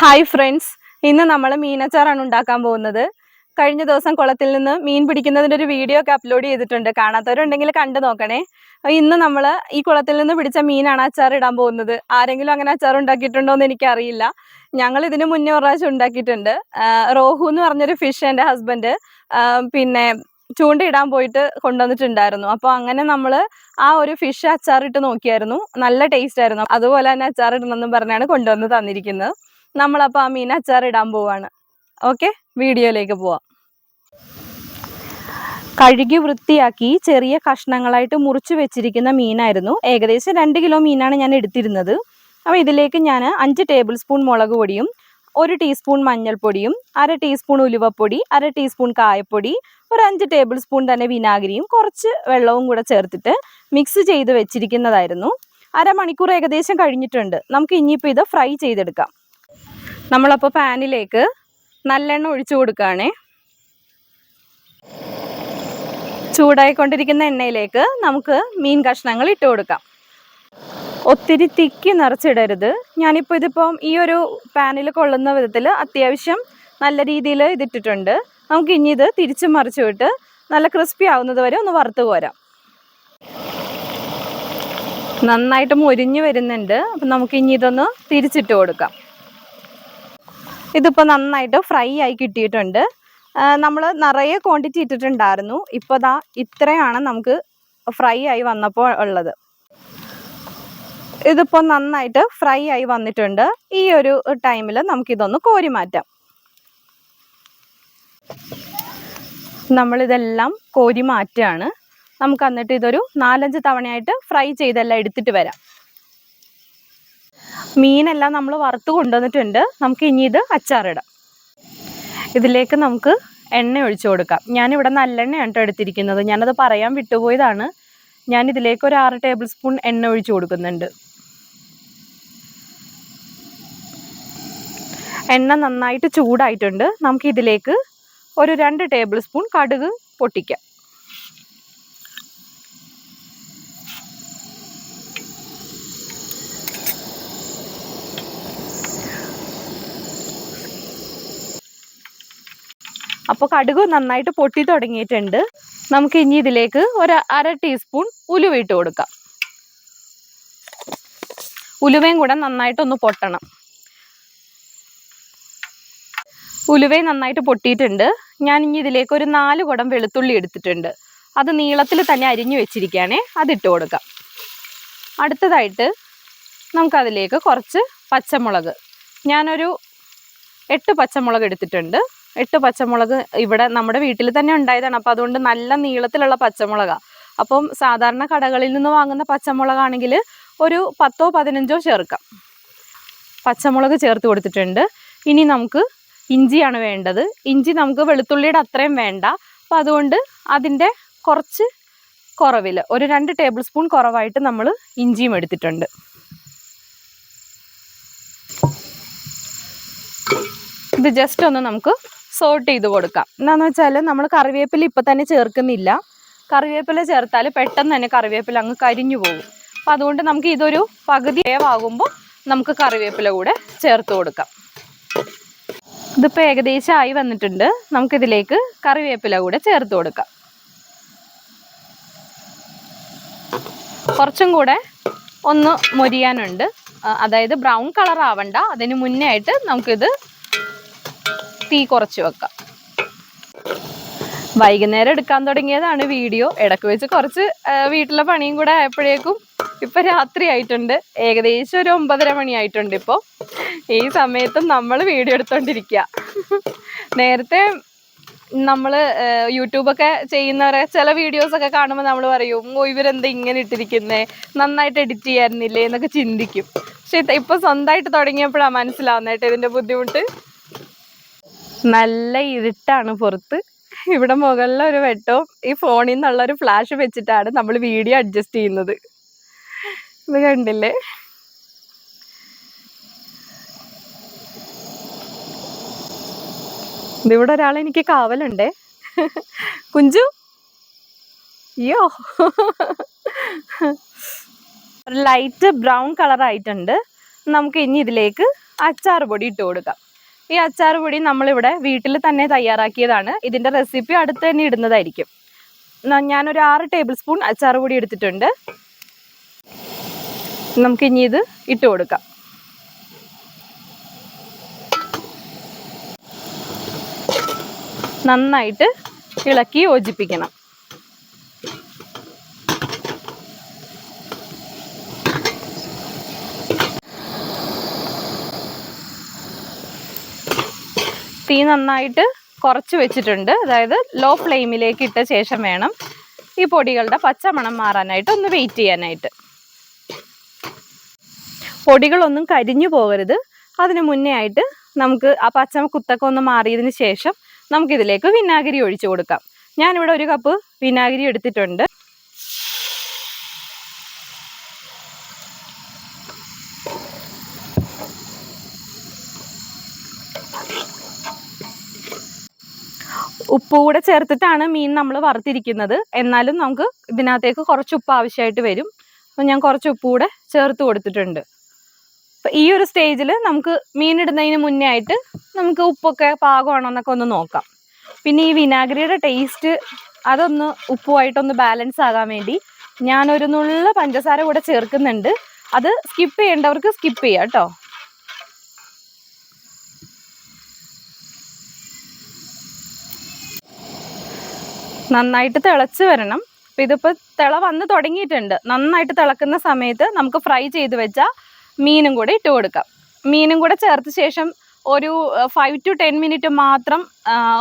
Hi friends ഇന്ന് നമ്മൾ മീനച്ചാറാണ് ഉണ്ടാക്കാൻ പോകുന്നത്. കഴിഞ്ഞ ദിവസം കുളത്തിൽ നിന്ന് മീൻ പിടിക്കുന്നതിന്റെ ഒരു വീഡിയോ ഒക്കെ അപ്ലോഡ് ചെയ്തിട്ടുണ്ട്. കാണാത്തവരുണ്ടെങ്കിൽ കണ്ടു നോക്കണേ. ഇന്ന് നമ്മൾ ഈ കുളത്തിൽ നിന്ന് പിടിച്ച മീനാണ് അച്ചാർ ഇടാൻ പോകുന്നത്. ആരെങ്കിലും അങ്ങനെ അച്ചാർ ഉണ്ടാക്കിയിട്ടുണ്ടോ എന്ന് എനിക്കറിയില്ല. ഞങ്ങൾ ഇതിന് മുന്നേ ഒരു പ്രാവശ്യം ഉണ്ടാക്കിയിട്ടുണ്ട്. റോഹു എന്ന് പറഞ്ഞൊരു ഫിഷ് എന്റെ ഹസ്ബൻഡ് പിന്നെ ചൂണ്ടയിടാൻ പോയിട്ട് കൊണ്ടുവന്നിട്ടുണ്ടായിരുന്നു. അപ്പോൾ അങ്ങനെ നമ്മൾ ആ ഒരു ഫിഷ് അച്ചാറിട്ട് നോക്കിയായിരുന്നു. നല്ല ടേസ്റ്റ് ആയിരുന്നു. അതുപോലെ തന്നെ അച്ചാർ ഇടണമെന്നും പറഞ്ഞാണ് കൊണ്ടുവന്ന് തന്നിരിക്കുന്നത്. നമ്മളപ്പോൾ ആ മീൻ അച്ചാർ ഇടാൻ പോവാണ്. ഓക്കെ വീഡിയോയിലേക്ക് പോവാം. കഴുകി വൃത്തിയാക്കി ചെറിയ കഷ്ണങ്ങളായിട്ട് മുറിച്ച് വെച്ചിരിക്കുന്ന മീനായിരുന്നു. ഏകദേശം രണ്ട് കിലോ മീനാണ് ഞാൻ എടുത്തിരുന്നത്. അപ്പോൾ ഇതിലേക്ക് ഞാൻ അഞ്ച് ടേബിൾ സ്പൂൺ മുളക് പൊടിയും ഒരു ടീസ്പൂൺ മഞ്ഞൾപ്പൊടിയും അര ടീസ്പൂൺ ഉലുവപ്പൊടി അര ടീസ്പൂൺ കായപ്പൊടി ഒരു അഞ്ച് ടേബിൾ സ്പൂൺ തന്നെ വിനാഗിരിയും കുറച്ച് വെള്ളവും കൂടെ ചേർത്തിട്ട് മിക്സ് ചെയ്ത് വെച്ചിരിക്കുന്നതായിരുന്നു. അരമണിക്കൂർ ഏകദേശം കഴിഞ്ഞിട്ടുണ്ട്. നമുക്ക് ഇനിയിപ്പോൾ ഇത് ഫ്രൈ ചെയ്തെടുക്കാം. നമ്മളപ്പോൾ പാനിലേക്ക് നല്ലെണ്ണ ഒഴിച്ചു കൊടുക്കുകയാണേ ചൂടായിക്കൊണ്ടിരിക്കുന്ന എണ്ണയിലേക്ക് നമുക്ക് മീൻ കഷ്ണങ്ങൾ ഇട്ട് കൊടുക്കാം. ഒത്തിരി തിക്കി നിറച്ചിടരുത്. ഞാനിപ്പോൾ ഇതിപ്പം ഈ ഒരു പാനിൽ കൊള്ളുന്ന വിധത്തിൽ അത്യാവശ്യം നല്ല രീതിയിൽ ഇതിട്ടിട്ടുണ്ട്. നമുക്ക് ഇനി ഇത് തിരിച്ചു മറിച്ചു വിട്ട് നല്ല ക്രിസ്പി ആവുന്നത് വരെ ഒന്ന് വറുത്ത് പോരാം നന്നായിട്ട് മൊരിഞ്ഞു വരുന്നുണ്ട്. അപ്പം നമുക്ക് ഇനി ഇതൊന്ന് തിരിച്ചിട്ട് കൊടുക്കാം. ഇതിപ്പോൾ നന്നായിട്ട് ഫ്രൈ ആയി കിട്ടിയിട്ടുണ്ട്. നമ്മൾ നിറയെ ക്വാണ്ടിറ്റി ഇട്ടിട്ടുണ്ടായിരുന്നു. ഇപ്പോൾ ദാ ഇത്രയാണ് നമുക്ക് ഫ്രൈ ആയി വന്നപ്പോൾ ഉള്ളത്. ഇതിപ്പോൾ നന്നായിട്ട് ഫ്രൈ ആയി വന്നിട്ടുണ്ട്. ഈ ഒരു ടൈമിൽ നമുക്കിതൊന്ന് കോരി മാറ്റാം. നമ്മളിതെല്ലാം കോരി മാറ്റുകയാണ്. നമുക്ക് എന്നിട്ട് ഇതൊരു നാലഞ്ച് തവണയായിട്ട് ഫ്രൈ ചെയ്തെല്ലാം എടുത്തിട്ട് വരാം. മീനെല്ലാം നമ്മൾ വറുത്ത് കൊണ്ടുവന്നിട്ടുണ്ട്. നമുക്ക് ഇനി ഇത് അച്ചാറിടാം. ഇതിലേക്ക് നമുക്ക് എണ്ണ ഒഴിച്ചു കൊടുക്കാം. ഞാനിവിടെ നല്ലെണ്ണയാണ് കേട്ടോ എടുത്തിരിക്കുന്നത്. ഞാനത് പറയാൻ വിട്ടുപോയതാണ്. ഞാൻ ഇതിലേക്ക് ഒരു ആറ് ടേബിൾ സ്പൂൺ എണ്ണ ഒഴിച്ചു കൊടുക്കുന്നുണ്ട്. എണ്ണ നന്നായിട്ട് ചൂടായിട്ടുണ്ട്. നമുക്ക് ഇതിലേക്ക് ഒരു രണ്ട് ടേബിൾ സ്പൂൺ കടുക് പൊട്ടിക്കാം. അപ്പോൾ കടുക് നന്നായിട്ട് പൊട്ടി തുടങ്ങിയിട്ടുണ്ട്. നമുക്ക് ഇനി ഇതിലേക്ക് ഒരു അര ടീസ്പൂൺ ഉലുവ ഇട്ട് കൊടുക്കാം. ഉലുവയും കൂടെ നന്നായിട്ടൊന്ന് പൊട്ടണം. ഉലുവയും നന്നായിട്ട് പൊട്ടിയിട്ടുണ്ട്. ഞാൻ ഇനി ഇതിലേക്ക് ഒരു നാല് കുടം വെളുത്തുള്ളി എടുത്തിട്ടുണ്ട്. അത് നീളത്തിൽ തന്നെ അരിഞ്ഞു വെച്ചിരിക്കുകയാണേ അതിട്ട് കൊടുക്കാം. അടുത്തതായിട്ട് നമുക്കതിലേക്ക് കുറച്ച് പച്ചമുളക്. ഞാനൊരു എട്ട് പച്ചമുളക് എടുത്തിട്ടുണ്ട്. എട്ട് പച്ചമുളക് ഇവിടെ നമ്മുടെ വീട്ടിൽ തന്നെ ഉണ്ടായതാണ്. അപ്പോൾ അതുകൊണ്ട് നല്ല നീളത്തിലുള്ള പച്ചമുളകാണ് അപ്പം സാധാരണ കടകളിൽ നിന്ന് വാങ്ങുന്ന പച്ചമുളകാണെങ്കിൽ ഒരു പത്തോ പതിനഞ്ചോ ചേർക്കാം. പച്ചമുളക് ചേർത്ത് കൊടുത്തിട്ടുണ്ട്. ഇനി നമുക്ക് ഇഞ്ചിയാണ് വേണ്ടത്. ഇഞ്ചി നമുക്ക് വെളുത്തുള്ളിയുടെ അത്രയും വേണ്ട. അപ്പം അതുകൊണ്ട് അതിന്റെ കുറച്ച് കുറവിൽ ഒരു രണ്ട് ടേബിൾ സ്പൂൺ കുറവായിട്ട് നമ്മൾ ഇഞ്ചിയും എടുത്തിട്ടുണ്ട്. ഇത് ജസ്റ്റ് ഒന്ന് നമുക്ക് സോട്ട് ചെയ്ത് കൊടുക്കാം. എന്താണെന്ന് വെച്ചാൽ നമ്മൾ കറിവേപ്പില ഇപ്പം തന്നെ ചേർക്കുന്നില്ല. കറിവേപ്പില ചേർത്താൽ പെട്ടെന്ന് തന്നെ കറിവേപ്പില അങ്ങ് കരിഞ്ഞു പോകും. അപ്പം അതുകൊണ്ട് നമുക്ക് ഇതൊരു പകുതി വേവാകുമ്പോൾ നമുക്ക് കറിവേപ്പില കൂടെ ചേർത്ത് കൊടുക്കാം. ഇതിപ്പോൾ ഏകദേശം ആയി വന്നിട്ടുണ്ട്. നമുക്കിതിലേക്ക് കറിവേപ്പില കൂടെ ചേർത്ത് കൊടുക്കാം. കുറച്ചും കൂടെ ഒന്ന് മൊരിയാനുണ്ട്. അതായത് ബ്രൗൺ കളർ ആവണ്ട. അതിന് മുന്നേ ആയിട്ട് നമുക്കിത് തീ കുറച്ച് വെക്കാം. വൈകുന്നേരം എടുക്കാൻ തുടങ്ങിയതാണ് വീഡിയോ. ഇടയ്ക്ക് വെച്ച് കുറച്ച് വീട്ടിലെ പണിയും കൂടെ ആയപ്പോഴേക്കും ഇപ്പൊ രാത്രി ആയിട്ടുണ്ട്. ഏകദേശം ഒരു ഒമ്പതര മണി ആയിട്ടുണ്ട് ഇപ്പോൾ ഈ സമയത്തും നമ്മൾ വീഡിയോ എടുത്തോണ്ടിരിക്കുക നേരത്തെ നമ്മൾ യൂട്യൂബൊക്കെ ചെയ്യുന്നവരെ ചില വീഡിയോസ് ഒക്കെ കാണുമ്പോൾ നമ്മൾ പറയും ഓ ഇവരെന്താ ഇങ്ങനെ ഇട്ടിരിക്കുന്നേ? നന്നായിട്ട് എഡിറ്റ് ചെയ്യാറുന്നില്ലേ എന്നൊക്കെ ചിന്തിക്കും. പക്ഷെ ഇപ്പൊ സ്വന്തമായിട്ട് തുടങ്ങിയപ്പോഴാണ് മനസ്സിലാവുന്നേട്ടോ ഇതിന്റെ ബുദ്ധിമുട്ട്. നല്ല ഇരുട്ടാണ് പുറത്ത്. ഇവിടെ മുകളിലൊരു വെട്ടവും ഈ ഫോണിൽ നിന്നുള്ള ഒരു ഫ്ലാഷ് വെച്ചിട്ടാണ് നമ്മൾ വീഡിയോ അഡ്ജസ്റ്റ് ചെയ്യുന്നത്. ഇത് കണ്ടില്ലേ? ഇതിവിടെ ഒരാൾ എനിക്ക് കാവലുണ്ടേ. കുഞ്ചു? അയ്യോ. ലൈറ്റ് ബ്രൗൺ കളർ ആയിട്ടുണ്ട്. നമുക്ക് ഇനി ഇതിലേക്ക് അച്ചാർ പൊടി ഇട്ട് കൊടുക്കാം. ഈ അച്ചാർ പൊടി നമ്മളിവിടെ വീട്ടിൽ തന്നെ തയ്യാറാക്കിയതാണ്. ഇതിന്റെ റെസിപ്പി അടുത്ത് തന്നെ ഇടുന്നതായിരിക്കും. ഞാനൊരു ആറ് ടേബിൾ സ്പൂൺ അച്ചാർ പൊടി എടുത്തിട്ടുണ്ട്. നമുക്ക് ഇനി ഇത് ഇട്ട് കൊടുക്കാം. നന്നായിട്ട് ഇളക്കി യോജിപ്പിക്കണം. തീ നന്നായിട്ട് കുറച്ച് വെച്ചിട്ടുണ്ട്. അതായത് ലോ ഫ്ലെയിമിലേക്ക് ഇട്ട ശേഷം വേണം ഈ പൊടികളുടെ പച്ചമണം മാറാനായിട്ട് ഒന്ന് വെയിറ്റ് ചെയ്യാനായിട്ട്. പൊടികളൊന്നും കരിഞ്ഞു പോകരുത്. അതിന് മുന്നേ ആയിട്ട് നമുക്ക് ആ പച്ച കുത്തൊക്കെ ഒന്ന് മാറിയതിന് ശേഷം നമുക്കിതിലേക്ക് വിനാഗിരി ഒഴിച്ചു കൊടുക്കാം. ഞാനിവിടെ ഒരു കപ്പ് വിനാഗിരി എടുത്തിട്ടുണ്ട്. ഉപ്പ് കൂടെ ചേർത്തിട്ടാണ് മീൻ നമ്മൾ വറുത്തിരിക്കുന്നത്. എന്നാലും നമുക്ക് ഇതിനകത്തേക്ക് കുറച്ച് ഉപ്പ് ആവശ്യമായിട്ട് വരും. അപ്പം ഞാൻ കുറച്ച് ഉപ്പ് കൂടെ ചേർത്ത് കൊടുത്തിട്ടുണ്ട്. അപ്പം ഈ ഒരു സ്റ്റേജിൽ നമുക്ക് മീൻ ഇടുന്നതിന് മുന്നേ ആയിട്ട് നമുക്ക് ഉപ്പൊക്കെ പാകമാണോ എന്നൊക്കെ ഒന്ന് നോക്കാം. പിന്നെ ഈ വിനാഗിരിയുടെ ടേസ്റ്റ് അതൊന്ന് ഉപ്പുമായിട്ടൊന്ന് ബാലൻസ് ആകാൻ വേണ്ടി ഞാനൊരു നുള്ള പഞ്ചസാര കൂടെ ചേർക്കുന്നുണ്ട്. അത് സ്കിപ്പ് ചെയ്യേണ്ടവർക്ക് സ്കിപ്പ് ചെയ്യാം കേട്ടോ. നന്നായിട്ട് തിളച്ച് വരണം. അപ്പം ഇതിപ്പോൾ തിള വന്ന് തുടങ്ങിയിട്ടുണ്ട്. നന്നായിട്ട് തിളക്കുന്ന സമയത്ത് നമുക്ക് ഫ്രൈ ചെയ്ത് വെച്ച മീനും കൂടെ ഇട്ട് കൊടുക്കാം. മീനും കൂടെ ചേർത്ത ശേഷം ഒരു ഫൈവ് ടു ടെൻ മിനിറ്റ് മാത്രം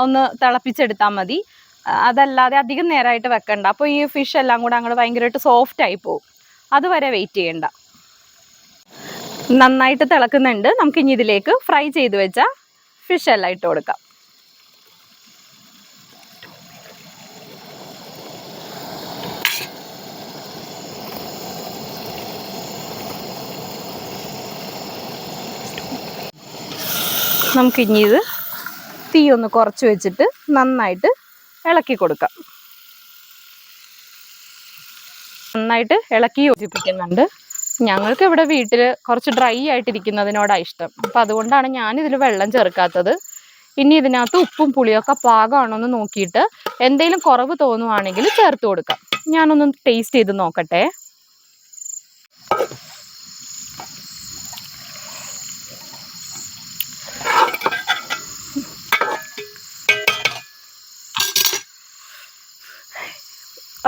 ഒന്ന് തിളപ്പിച്ചെടുത്താൽ മതി. അതല്ലാതെ അധികം നേരമായിട്ട് വെക്കണ്ട. അപ്പോൾ ഈ ഫിഷ് എല്ലാം കൂടെ അങ്ങോട്ട് ഭയങ്കരമായിട്ട് സോഫ്റ്റ് ആയി പോകും അതുവരെ വെയിറ്റ് ചെയ്യണ്ട. നന്നായിട്ട് തിളക്കുന്നുണ്ട്. നമുക്ക് ഇനി ഇതിലേക്ക് ഫ്രൈ ചെയ്ത് വെച്ച ഫിഷ് എല്ലാം ഇട്ട് കൊടുക്കാം. നമുക്ക് ഇനി ഇത് തീ ഒന്ന് കുറച്ച് വെച്ചിട്ട് നന്നായിട്ട് ഇളക്കി കൊടുക്കാം. നന്നായിട്ട് ഇളക്കി യോജിപ്പിക്കുന്നുണ്ട്. ഞങ്ങൾക്ക് ഇവിടെ വീട്ടിൽ കുറച്ച് ഡ്രൈ ആയിട്ടിരിക്കുന്നതിനോടാണ് ഇഷ്ടം. അപ്പം അതുകൊണ്ടാണ് ഞാനിതിൽ വെള്ളം ചേർക്കാത്തത്. ഇനി ഇതിനകത്ത് ഉപ്പും പുളിയൊക്കെ പാകമാണോ എന്ന് നോക്കിയിട്ട് എന്തെങ്കിലും കുറവ് തോന്നുവാണെങ്കിൽ ചേർത്ത് കൊടുക്കാം. ഞാനൊന്ന് ടേസ്റ്റ് ചെയ്ത് നോക്കട്ടെ.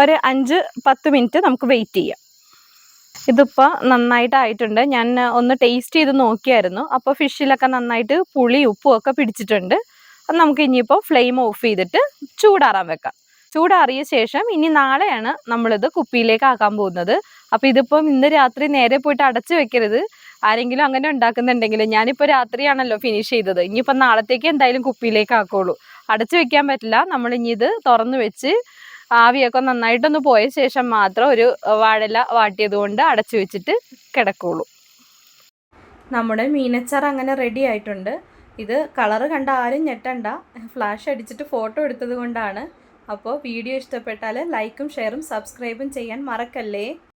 ഒരു അഞ്ച് പത്ത് മിനിറ്റ് നമുക്ക് വെയിറ്റ് ചെയ്യാം. ഇതിപ്പോൾ നന്നായിട്ടായിട്ടുണ്ട്. ഞാൻ ഒന്ന് ടേസ്റ്റ് ചെയ്ത് നോക്കിയായിരുന്നു. അപ്പോൾ ഫിഷിലൊക്കെ നന്നായിട്ട് പുളി ഉപ്പും ഒക്കെ പിടിച്ചിട്ടുണ്ട്. അത് നമുക്ക് ഇനിയിപ്പോൾ ഫ്ലെയിം ഓഫ് ചെയ്തിട്ട് ചൂടാറാൻ വെക്കാം. ചൂടാറിയ ശേഷം ഇനി നാളെയാണ് നമ്മളിത് കുപ്പിയിലേക്ക് ആക്കാൻ പോകുന്നത്. അപ്പോൾ ഇതിപ്പം ഇന്ന് രാത്രി നേരെ പോയിട്ട് അടച്ചു വെക്കരുത്. ആരെങ്കിലും അങ്ങനെ ഉണ്ടാക്കുന്നുണ്ടെങ്കിൽ ഞാനിപ്പോൾ രാത്രിയാണല്ലോ ഫിനിഷ് ചെയ്തത്. ഇനിയിപ്പോൾ നാളത്തേക്ക് എന്തായാലും കുപ്പിയിലേക്ക് ആക്കുള്ളൂ. അടച്ചു വെക്കാൻ പറ്റില്ല. നമ്മൾ ഇനി ഇത് തുറന്നു വെച്ച് ആവിയൊക്കെ നന്നായിട്ടൊന്ന് പോയ ശേഷം മാത്രം ഒരു വാഴല വാട്ടിയത് കൊണ്ട് അടച്ചു വെച്ചിട്ട് കിടക്കുള്ളൂ. നമ്മുടെ മീനച്ചാർ അങ്ങനെ റെഡി ആയിട്ടുണ്ട്. ഇത് കളറ് കണ്ട ആരും ഞെട്ടണ്ട. ഫ്ലാഷ് അടിച്ചിട്ട് ഫോട്ടോ എടുത്തത് കൊണ്ടാണ്. അപ്പോൾ വീഡിയോ ഇഷ്ടപ്പെട്ടാൽ ലൈക്കും ഷെയറും സബ്സ്ക്രൈബും ചെയ്യാൻ മറക്കല്ലേ?